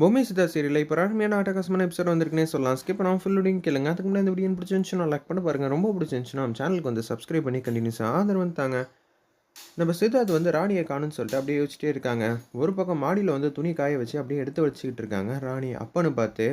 பொம்மை சிதா சீரியல் இப்போ அருமையான ஆட்டகாசமான எபிசோட் வந்திருக்குனே சொல்லலாம். ஸ்கிப் பண்ணாமல் ஃபுல்லுடையும் கேளுங்க. அதுக்கு முன்னாடி இந்த வீடியோ பிடிச்சிருந்துச்சுன்னா லைக் பண்ண பாருங்கள் ரொம்ப பிடிச்சிருந்துச்சுன்னா நம்ம சேனலுக்கு வந்து சப்ஸ்கிரைப் பண்ணி கண்டினியூஸாக ஆதரவு வந்தாங்க நம்ம சித்தார்த் வந்து ராணியை காணும்னு சொல்லிட்டு அப்படியே யோசிச்சிட்டே இருக்காங்க. ஒரு பக்கம் மாடியில் வந்து துணி காய வச்சு அப்படியே எடுத்து வச்சுக்கிட்டு இருக்காங்க ராணி. அப்பன்னு பார்த்து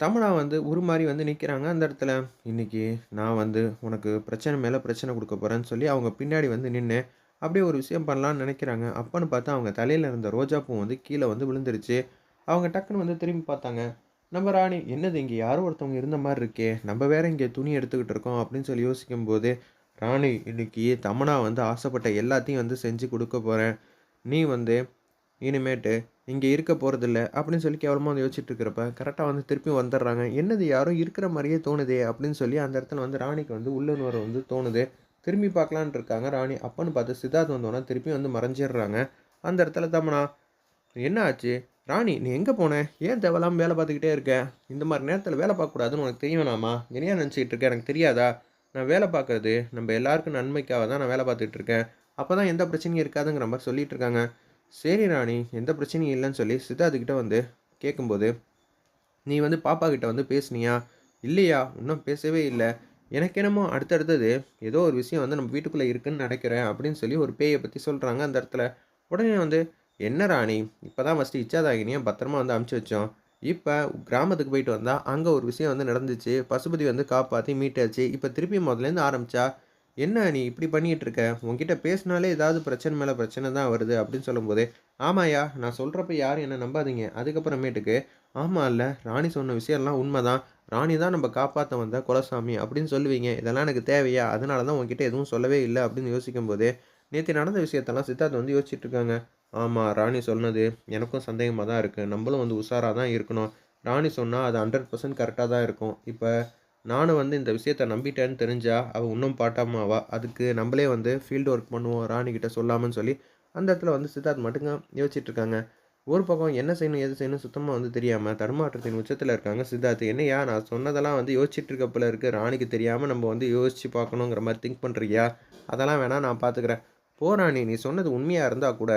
தமிழா வந்து ஒரு மாதிரி வந்து நிற்கிறாங்க அந்த இடத்துல. இன்றைக்கி நான் வந்து உனக்கு பிரச்சனை மேலே பிரச்சனை கொடுக்க போகிறேன்னு சொல்லி அவங்க பின்னாடி வந்து நின்று அப்படியே ஒரு விஷயம் பண்ணலான்னு நினைக்கிறாங்க. அப்பன்னு பார்த்தா அவங்க தலையில் இருந்த ரோஜாப்பூ வந்து கீழே வந்து விழுந்துருச்சு. அவங்க டக்குன்னு வந்து திரும்பி பார்த்தாங்க. நம்ம ராணி என்னது இங்கே யாரோ ஒருத்தவங்க இருந்த மாதிரி இருக்கே. நம்ம வேற இங்கே துணி எடுத்துக்கிட்டு இருக்கோம் அப்படின்னு சொல்லி யோசிக்கும்போது ராணி இன்னைக்கு தமனா வந்து ஆசைப்பட்ட எல்லாத்தையும் வந்து செஞ்சு கொடுக்க போகிறேன் நீ வந்து இனிமேட்டு இங்கே இருக்க போகிறதில்ல அப்படின்னு சொல்லி கேவலமாக வந்து யோசிச்சுட்டு இருக்கிறப்ப கரெக்டாக வந்து திருப்பி வந்துடுறாங்க. என்னது யாரும் இருக்கிற மாதிரியே தோணுதே அப்படின்னு சொல்லி அந்த இடத்துல வந்து ராணிக்கு வந்து உள்ளுணர்வு வந்து தோணுது. திரும்பி பார்க்கலான் இருக்காங்க. ராணி அப்பன்னு பார்த்து சித்தார்த் வந்தோன்னா திருப்பி வந்து மறைஞ்சிடுறாங்க. அந்த இடத்துல தமனா என்ன ஆச்சு? ராணி நீ எங்கே போனேன் ஏன் தேவையில்லாமல் வேலை பார்த்துக்கிட்டே இருக்க? இந்த மாதிரி நேரத்தில் வேலை பார்க்கக்கூடாதுன்னு உனக்கு தெரியணாமா என்னையா நினச்சிக்கிட்டு இருக்க? எனக்கு தெரியாதா? நான் வேலை பார்க்குறது நம்ம எல்லாருக்கும் நன்மைக்காக தான் நான் வேலை பார்த்துட்டு இருக்கேன். அப்போ தான் எந்த பிரச்சனையும் இருக்காதுங்கிற மாதிரி சொல்லிட்டு இருக்காங்க. சரி ராணி எந்த பிரச்சனையும் இல்லைன்னு சொல்லி சித்தார்த்துக்கிட்ட வந்து கேட்கும்போது நீ வந்து பாப்பா கிட்ட வந்து பேசுனியா? இல்லையா? இன்னும் பேசவே இல்லை. எனக்கு என்னமோ அடுத்தடுத்தது ஏதோ ஒரு விஷயம் வந்து நம்ம வீட்டுக்குள்ளே இருக்குன்னு நினைக்கிறேன் அப்படின்னு சொல்லி ஒரு பேயை பற்றி சொல்கிறாங்க அந்த இடத்துல. உடனே வந்து என்ன ராணி? இப்போ தான் ஃபஸ்ட்டு இச்சாதாகினியை பத்திரமா வந்து அமுச்சு வச்சோம். இப்போ கிராமத்துக்கு போயிட்டு வந்தால் அங்கே ஒரு விஷயம் வந்து நடந்துச்சு. பசுபதி வந்து காப்பாற்றி மீட்டாச்சு. இப்போ திருப்பி முதலேருந்து ஆரம்பித்தா என்ன நீ இப்படி பண்ணிகிட்டு இருக்க? உங்ககிட்ட பேசினாலே ஏதாவது பிரச்சனை மேலே பிரச்சனை தான் வருது அப்படின்னு சொல்லும்போது ஆமாயா நான் சொல்கிறப்ப யாரும் என்ன நம்பாதீங்க. அதுக்கப்புறமேட்டுக்கு ஆமாம் இல்லை ராணி சொன்ன விஷயம்லாம் உண்மை தான் ராணி தான் நம்ம காப்பாற்ற வந்த குலசாமி அப்படின்னு சொல்லுவீங்க. இதெல்லாம் எனக்கு தேவையா? அதனால தான் உங்ககிட்ட எதுவும் சொல்லவே இல்லை அப்படின்னு யோசிக்கும்போதே நேற்று நடந்த விஷயத்தெல்லாம் சித்தார்த் வந்து யோசிச்சுட்டு இருக்காங்க ஆமாம் ராணி சொன்னது எனக்கும் சந்தேகமாக தான் இருக்குது நம்மளும் வந்து உஷாராக தான் இருக்கணும். ராணி சொன்னால் அது ஹண்ட்ரட் பர்சன்ட் கரெக்டாக தான் இருக்கும். இப்போ நானும் வந்து இந்த விஷயத்த நம்பிட்டேன்னு தெரிஞ்சால் அவள் இன்னும் பாட்டாமாவா அதுக்கு நம்மளே வந்து ஃபீல்டு ஒர்க் பண்ணுவோம் ராணிக்கிட்ட சொல்லாமன்னு சொல்லி அந்த இடத்துல வந்து சித்தார்த் மட்டுங்க யோசிச்சுட்டு இருக்காங்க ஒரு பக்கம் என்ன செய்யணும் எது செய்யணும் சுத்தமாக வந்து தெரியாமல் தடுமாற்றத்தின் உச்சத்தில் இருக்காங்க சித்தார்த். என்னையா நான் சொன்னதெல்லாம் வந்து யோசிச்சுட்டு இருக்கப்பல இருக்குது ராணிக்கு தெரியாமல் நம்ம வந்து யோசித்து பார்க்கணுங்கிற மாதிரி திங்க் பண்ணுறியா அதெல்லாம் வேணால் நான் பார்த்துக்கிறேன் போராணி நீ சொன்னது உண்மையாக இருந்தால் கூட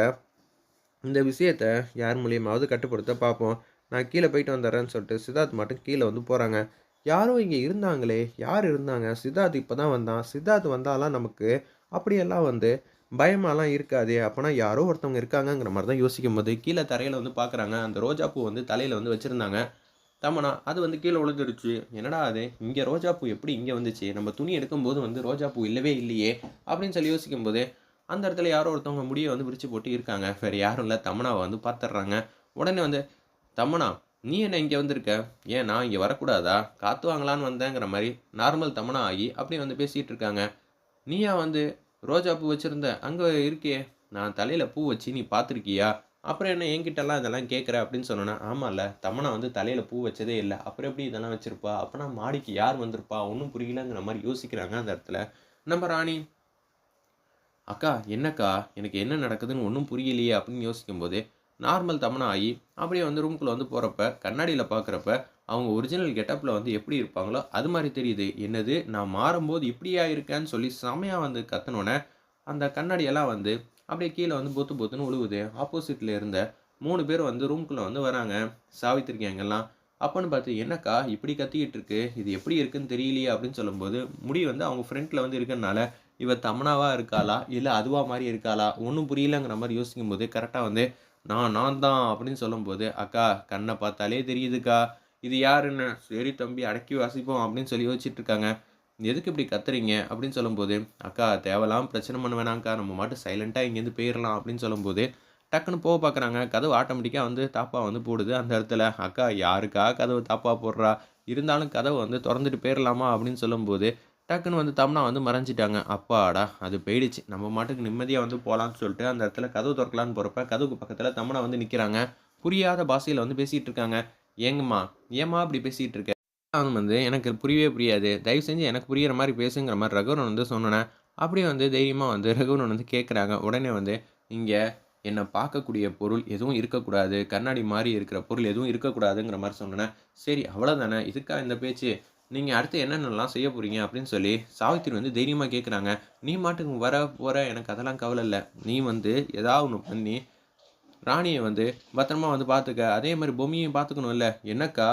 இந்த விஷயத்த யார் மூலியமாவது கட்டுப்படுத்த பார்ப்போம் நான் கீழே போயிட்டு வந்துடுறேன்னு சொல்லிட்டு சித்தார்த் மட்டும் கீழே வந்து போகிறாங்க யாரும் இங்கே இருந்தாங்களே யார் இருந்தாங்க? சித்தார்த் இப்போ தான் வந்தான். சித்தார்த் வந்தாலாம் நமக்கு அப்படியெல்லாம் வந்து பயமாலாம் இருக்காது. அப்போனா யாரோ ஒருத்தவங்க இருக்காங்கங்கிற மாதிரி தான் யோசிக்கும் போது கீழே தரையில் வந்து பார்க்குறாங்க அந்த ரோஜாப்பூ வந்து தலையில் வந்து வச்சுருந்தாங்க. தமனா அது வந்து கீழே விழுந்துடுச்சு. என்னடா அது? இங்கே ரோஜாப்பூ எப்படி இங்கே வந்துச்சு? நம்ம துணி எடுக்கும்போது வந்து ரோஜாப்பூ இல்லவே இல்லையே அப்படின்னு சொல்லி யோசிக்கும் போது அந்த இடத்துல யாரோ ஒருத்தவங்க முடியை வந்து விரிச்சு போட்டு இருக்காங்க. வேறு யாரும் இல்லை. தமனாவை வந்து பார்த்துட்றாங்க. உடனே வந்து தமனா நீ என்ன இங்கே வந்திருக்க? ஏன் நான் இங்கே வரக்கூடாதா? காற்று வாங்கலான்னு வந்தேங்கிற மாதிரி நார்மல் தமனா ஆகி அப்படி வந்து பேசிகிட்டு இருக்காங்க. நீயா வந்து ரோஜா பூ வச்சுருந்த அங்கே இருக்கே. நான் தலையில் பூ வச்சு நீ பார்த்துருக்கியா? அப்புறம் என்ன என்கிட்டலாம் இதெல்லாம் கேட்குற அப்படின்னு சொன்னேன்னா ஆமாம்ல தமனா வந்து தலையில் பூ வச்சதே இல்லை. அப்புறம் எப்படி இதெல்லாம் வச்சுருப்பா? அப்போனா மாடிக்கு யார் வந்திருப்பா? ஒன்றும் புரியலங்கிற மாதிரி யோசிக்கிறாங்க அந்த இடத்துல. நம்ம ராணி அக்கா என்னக்கா? எனக்கு என்ன நடக்குதுன்னு ஒன்றும் புரியலையே அப்படின்னு யோசிக்கும்போது நார்மல் தமனா ஆகி அப்படியே வந்து ரூம்குள்ளே வந்து போகிறப்ப கண்ணாடியில் பார்க்குறப்ப அவங்க ஒரிஜினல் கெட்டப்பில் வந்து எப்படி இருப்பாங்களோ அது மாதிரி தெரியுது. என்னது? நான் மாறும்போது இப்படியா இருக்கேன்னு சொல்லி செமையாக வந்து கத்தனோடனே அந்த கண்ணாடியெல்லாம் வந்து அப்படியே கீழே வந்து பொத்து பொத்துன்னு உழுவுது. ஆப்போசிட்டில் இருந்த மூணு பேர் வந்து ரூம்குள்ளே வந்து வராங்க. சாவித்திருக்காங்கெல்லாம் அப்போன்னு பார்த்து என்னக்கா இப்படி கத்திக்கிட்டு இருக்கு? இது எப்படி இருக்குன்னு தெரியலையே? அப்படின்னு சொல்லும்போது முடி வந்து அவங்க ஃப்ரெண்டில் வந்து இருக்கிறனால இவள் தமனாவாக இருக்காளா? இல்லை அதுவாக மாதிரி இருக்காளா? ஒன்றும் புரியலங்கிற மாதிரி யோசிக்கும் போது கரெக்டாக வந்து நான் நான் தான் அப்படின்னு சொல்லும்போது அக்கா கண்ணை பார்த்தாலே தெரியுதுக்கா. இது யாருன்னு? சரி தம்பி அடக்கி வாசிப்போம் அப்படின்னு சொல்லி யோசிச்சுட்டு இருக்காங்க எதுக்கு இப்படி கத்துறீங்க? அப்படின்னு சொல்லும்போது அக்கா தேவலாம் பிரச்சனை பண்ண வேணாங்க்கா நம்ம மட்டும் சைலண்ட்டாக இங்கேருந்து போயிடலாம் அப்படின்னு சொல்லும்போது டக்குன்னு போக பார்க்குறாங்க. கதவு ஆட்டோமேட்டிக்காக வந்து தாப்பா வந்து போடுது அந்த இடத்துல. அக்கா யாருக்கா கதவு தாப்பா போடுறா? இருந்தாலும் கதவை வந்து திறந்துட்டு போயிடலாமா அப்படின்னு சொல்லும்போது டக்குன்னு வந்து தம்னா வந்து மறைஞ்சிட்டாங்க. அப்பாடா அது போயிடுச்சு. நம்ம மாட்டுக்கு நிம்மதியாக வந்து போகலான்னு சொல்லிட்டு அந்த இடத்துல கதவு திறக்கலான்னு போகிறப்ப கதவுக்கு பக்கத்தில் தம்னா வந்து நிற்கிறாங்க புரியாத பாஷையில் வந்து பேசிகிட்டு இருக்காங்க. ஏங்கம்மா ஏம்மா அப்படி பேசிகிட்டு இருக்க? அவன் வந்து எனக்கு புரியவே புரியாது. தயவு செஞ்சு எனக்கு புரியிற மாதிரி பேசுங்கிற மாதிரி ரகுவரன் வந்து சொன்னேன் அப்படியே வந்து தைரியமாக வந்து ரகுவரன் வந்து கேட்குறாங்க உடனே வந்து இங்கே என்னை பார்க்கக்கூடிய பொருள் எதுவும் இருக்கக்கூடாது. கண்ணாடி மாதிரி இருக்கிற பொருள் எதுவும் இருக்கக்கூடாதுங்கிற மாதிரி சொன்னேன் சரி அவ்வளோதானே இதுக்கா இந்த பேச்சு? நீங்கள் அடுத்து என்னென்னலாம் செய்ய போகிறீங்க அப்படின்னு சொல்லி சாவித்திரி வந்து தைரியமாக கேட்குறாங்க நீ மாட்டுக்கு வர போகிற எனக்கு அதெல்லாம் கவலை இல்லை. நீ வந்து ஏதாவது ஒன்று பண்ணி ராணியை வந்து பத்திரமா வந்து பார்த்துக்க அதே மாதிரி பொம்மியையும் பார்த்துக்கணும்ல என்னக்கா?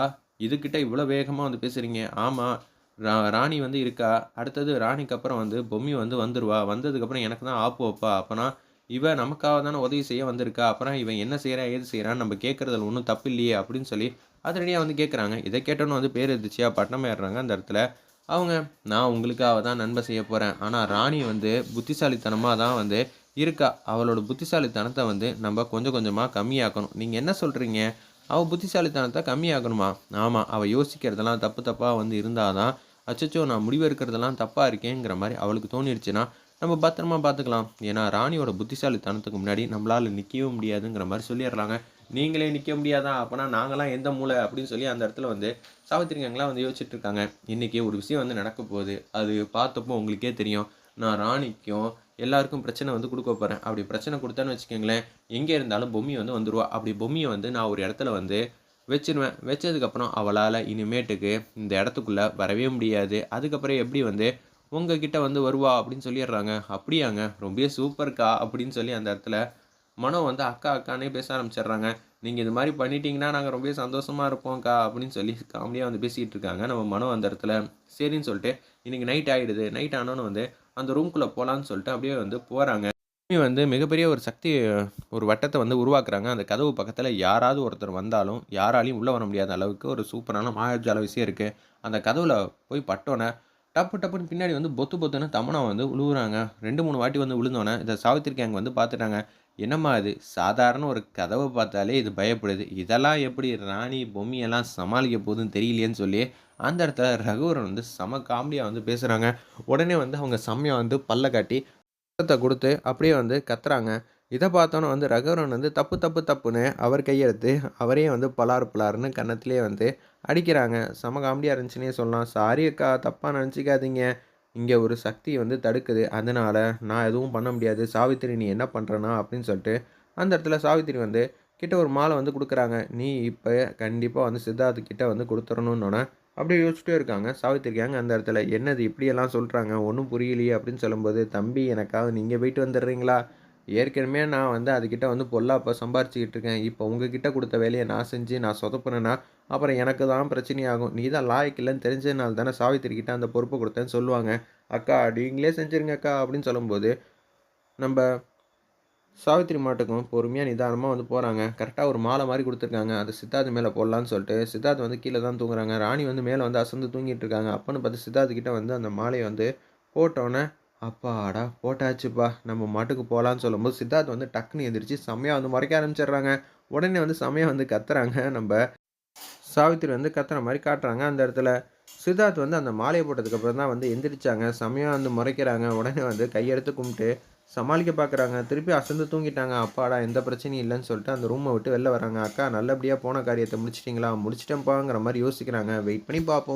இதுக்கிட்ட இவ்வளோ வேகமாக வந்து பேசுகிறீங்க ஆமாம் ரா ராணி வந்து இருக்கா? அடுத்தது ராணிக்கு அப்புறம் வந்து பொம்மி வந்து வந்துடுவா வந்ததுக்கப்புறம் எனக்கு தான் ஆப்பு வைப்பா. அப்போனா இவன் நமக்காக தானே உதவி செய்ய வந்திருக்கா? அப்புறம் இவன் என்ன செய்கிறான் ஏது செய்கிறான்னு நம்ம கேட்குறதுல ஒன்றும் தப்பு இல்லையே அப்படின்னு சொல்லி அதிரடியாக வந்து கேட்குறாங்க. இதை கேட்டோன்னு வந்து பேர் எதிர்ச்சியா பட்டம் ஏறுறாங்க அந்த இடத்துல. அவங்க நான் உங்களுக்காக தான் நன்மை செய்ய போகிறேன் ஆனால் ராணி வந்து புத்திசாலித்தனமாக தான் வந்து இருக்கா? அவளோட புத்திசாலித்தனத்தை வந்து நம்ம கொஞ்சம் கொஞ்சமாக கம்மியாக்கணும். நீங்கள் என்ன சொல்கிறீங்க அவள் புத்திசாலித்தனத்தை கம்மியாக்கணுமா? ஆமாம் அவள் யோசிக்கிறதெல்லாம் தப்பு தப்பாக வந்து இருந்தால் தான் அச்சச்சோ நான் முடிவு எடுக்கிறதெல்லாம் தப்பாக இருக்கேங்கிற மாதிரி அவளுக்கு தோணிடுச்சுன்னா நம்ம பத்திரமா பார்த்துக்கலாம். ஏன்னா ராணியோட புத்திசாலித்தனத்துக்கு முன்னாடி நம்மளால் நிற்கவும் முடியாதுங்கிற மாதிரி சொல்லிடுறாங்க. நீங்களே நிற்க முடியாதா? அப்போனா நாங்களாம் எந்த மூளை அப்படின்னு சொல்லி அந்த இடத்துல வந்து சாவித்திரிக்காங்களாம் வந்து யோசிச்சுட்டு இருக்காங்க இன்றைக்கி ஒரு விஷயம் வந்து நடக்க போகுது. அது பார்த்தப்போ உங்களுக்கே தெரியும். நான் ராணிக்கும் எல்லாருக்கும் பிரச்சனை வந்து கொடுக்க போகிறேன் அப்படி பிரச்சனை கொடுத்தேன்னு வச்சுக்கோங்களேன் எங்கே இருந்தாலும் பொம்மியை வந்து வந்துடுவா அப்படி பொம்மியை வந்து நான் ஒரு இடத்துல வந்து வச்சிருவேன். வச்சதுக்கப்புறம் அவளால் இனிமேட்டுக்கு இந்த இடத்துக்குள்ளே வரவே முடியாது. அதுக்கப்புறம் எப்படி வந்து உங்ககிட்ட வந்து வருவா அப்படின்னு சொல்லிடுறாங்க. அப்படியாங்க ரொம்ப சூப்பர்க்கா அப்படின்னு சொல்லி அந்த இடத்துல மனோ வந்து அக்கா அக்கானே பேச ஆரம்பிச்சிடுறாங்க. நீங்கள் இது மாதிரி பண்ணிட்டீங்கன்னா நாங்கள் ரொம்ப சந்தோஷமாக இருப்போம்க்கா அப்படின்னு சொல்லி காமெடியாக வந்து பேசிகிட்டு இருக்காங்க. நம்ம மனோ அந்த இடத்துல சரின்னு சொல்லிட்டு இன்றைக்கி நைட் ஆகிடுது நைட் ஆனோன்னு வந்து அந்த ரூம்குள்ளே போகலான்னு சொல்லிட்டு அப்படியே வந்து போகிறாங்க வந்து மிகப்பெரிய ஒரு சக்தி ஒரு வட்டத்தை வந்து உருவாக்குறாங்க. அந்த கதவு பக்கத்தில் யாராவது ஒருத்தர் வந்தாலும் யாராலையும் உள்ளே வர முடியாத அளவுக்கு ஒரு சூப்பரான மாயாஜால விஷயம் இருக்குது அந்த கதவில் போய் பட்டோன்னே டப்பு டப்புன்னு பின்னாடி வந்து பொத்து பொத்துன்னு தமனா வந்து உழுவுறாங்க. ரெண்டு மூணு வாட்டி வந்து விழுந்தோன்னே இதை சாவித்திரி கேங் வந்து பார்த்துட்டாங்க என்னம்மா இது? சாதாரண ஒரு கதவை பார்த்தாலே இது பயப்படுது. இதெல்லாம் எப்படி ராணி பொம்மியெல்லாம் சமாளிக்க போகுதுன்னு தெரியலையேன்னு சொல்லி அந்த இடத்துல ரகுவரன் வந்து செம காமெடியாக வந்து பேசுகிறாங்க உடனே வந்து அவங்க செம்மையாக வந்து பல்ல காட்டி கொடுத்து அப்படியே வந்து கத்துறாங்க. இதை பார்த்தோன்னே வந்து ரகவரன் வந்து தப்பு தப்பு தப்புன்னு அவர் கையெடுத்து அவரே வந்து பலார் பலார்னு கன்னத்திலே வந்து அடிக்கிறாங்க. செம காமெடியாக இருந்துச்சுன்னே சொல்லலாம். சாரி அக்கா தப்பாக நினச்சிக்காதீங்க. இங்கே ஒரு சக்தி வந்து தடுக்குது. அதனால் நான் எதுவும் பண்ண முடியாது. சாவித்திரி நீ என்ன பண்ணுறனா அப்படின்னு சொல்லிட்டு அந்த இடத்துல சாவித்திரி வந்து கிட்ட ஒரு மாலை வந்து கொடுக்குறாங்க. நீ இப்போ கண்டிப்பாக வந்து சித்தார்த்து கிட்ட வந்து கொடுத்துடணுன்னொன்னே அப்படியே யோசிச்சுட்டே இருக்காங்க. சாவித்திரிக்காங்க அந்த இடத்துல என்னது இப்படியெல்லாம் சொல்கிறாங்க ஒன்றும் புரியலையே அப்படின்னு சொல்லும்போது தம்பி எனக்காக நீங்கள் போயிட்டு வந்துடுறீங்களா? ஏற்கனவே நான் வந்து அதுக்கிட்ட வந்து பொல்லாப்போ சம்பாரிச்சிக்கிட்டு இருக்கேன். இப்போ உங்ககிட்ட கொடுத்த வேலையை நான் செஞ்சு நான் சொதப்புனேன்னா அப்புறம் எனக்கு தான் பிரச்சனையாகும். நீ தான் லாய்க்கு இல்லைன்னு தெரிஞ்சதுனால தானே சாவித்திரிக்கிட்ட அந்த பொறுப்பை கொடுத்தேன்னு சொல்லுவாங்க. அக்கா நீங்களே செஞ்சுருங்க அக்கா அப்படின்னு சொல்லும்போது நம்ம சாவித்திரி மாட்டுக்கும் பொறுமையாக நிதானமாக வந்து போகிறாங்க கரெக்டாக ஒரு மாலை மாதிரி கொடுத்துருக்காங்க. அது சித்தார்த்து மேலே போடலான்னு சொல்லிட்டு சித்தார்த் வந்து கீழே தான் தூங்குறாங்க. ராணி வந்து மேலே வந்து அசந்து தூங்கிட்டு இருக்காங்க. அப்போன்னு பார்த்து சித்தார்த்து கிட்டே வந்து அந்த மாலையை வந்து போட்டோன்னே அப்பாடா போட்டாச்சுப்பா. நம்ம மாட்டுக்கு போகலான்னு சொல்லும்போது சித்தார்த் வந்து டக்குன்னு எந்திரிச்சு செம்மையாக வந்து முறைக்க ஆரம்பிச்சிடுறாங்க. உடனே வந்து செம்மையாக வந்து கத்துறாங்க. நம்ம சாவித்திரி வந்து கத்துற மாதிரி காட்டுறாங்க அந்த இடத்துல. சித்தார்த் வந்து அந்த மாலையை போட்டதுக்கப்புறம் தான் வந்து எந்திரிச்சாங்க. செம்மையாக வந்து முறைக்கிறாங்க. உடனே வந்து கையெடுத்து கும்பிட்டு சமாளிக்க பார்க்குறாங்க திருப்பி அசந்து தூங்கிட்டாங்க. அப்பாடா எந்த பிரச்சனையும் இல்லைன்னு சொல்லிட்டு அந்த ரூமை விட்டு வெளில வராங்க. அக்கா நல்லபடியாக போன காரியத்தை முடிச்சிட்டிங்களா? முடிச்சிட்டேன்ப்பாங்கிற மாதிரி யோசிக்கிறாங்க. வெயிட் பண்ணி பார்ப்போம்.